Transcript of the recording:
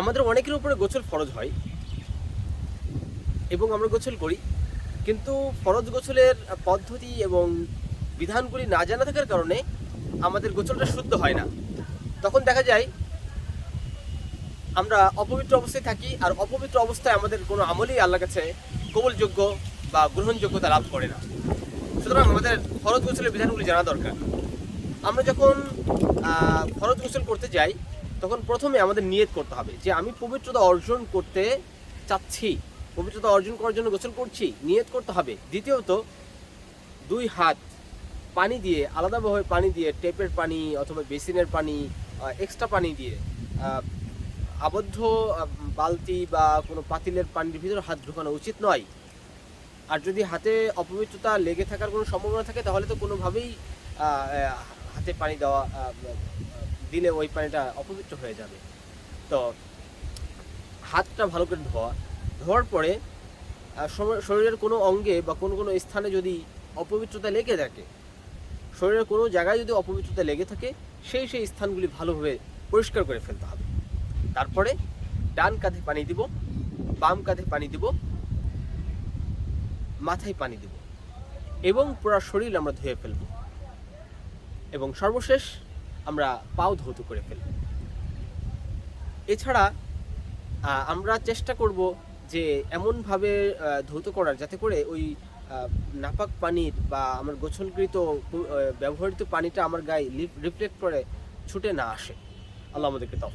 আমাদের অনেকের উপরে গোসল ফরজ হয় এবং আমরা গোসল করি। কিন্তু ফরজ গোসলের পদ্ধতি এবং বিধানগুলি না জানা থাকার কারণে আমাদের গোসলটা শুদ্ধ হয় না। তখন দেখা যায় আমরা অপবিত্র অবস্থায় থাকি আর অপবিত্র অবস্থায় আমাদের কোনো আমলই আল্লাহ কাছে কবুলযোগ্য বা গ্রহণযোগ্যতা লাভ করে না। সুতরাং আমাদের ফরজ গোসলের বিধানগুলি জানা দরকার। আমরা যখন ফরজ গোসল করতে যাই তখন প্রথমে আমাদের নিয়ত করতে হবে যে আমি পবিত্রতা অর্জন করতে চাচ্ছি। পবিত্রতা অর্জন করার জন্য গোসল করছি, নিয়ত করতে হবে। দ্বিতীয়ত, দুই হাত পানি দিয়ে, আলাদাভাবে পানি দিয়ে, টেপের পানি অথবা বেসিনের পানি এক্সট্রা পানি দিয়ে আবদ্ধ বালতি বা কোনো পাতিলের পানির ভিতরে হাত ঢোকানো উচিত নয়। আর যদি হাতে অপবিত্রতা লেগে থাকার কোনো সম্ভাবনা থাকে, তাহলে তো কোনোভাবেই হাতে পানি দেওয়া দিলে ওই পানিটা অপবিত্র হয়ে যাবে। তো হাতটা ভালো করে ধোয়া। ধোয়ার পরে শরীরের কোনো অঙ্গে বা কোনো কোনো স্থানে যদি অপবিত্রতা লেগে থাকে, শরীরের কোনো জায়গায় যদি অপবিত্রতা লেগে থাকে, সেই সেই স্থানগুলি ভালোভাবে পরিষ্কার করে ফেলতে হবে। তারপরে ডান কাঁধে পানি দিব, বাম কাঁধে পানি দিব, মাথায় পানি দিব এবং পুরো শরীর আমরা ধুয়ে ফেলব। এবং সর্বশেষ আমরা পাও ধৌত করে ফেলি। এছাড়া আমরা চেষ্টা করব যে এমনভাবে ধৌত করার যাতে করে ওই নাপাক পানির বা আমার গোছলকৃত ব্যবহৃত পানিটা আমার গায়ে রিফ্লেক্ট করে, ছুটে না আসে। আল্লাহ আমাদেরকে তফ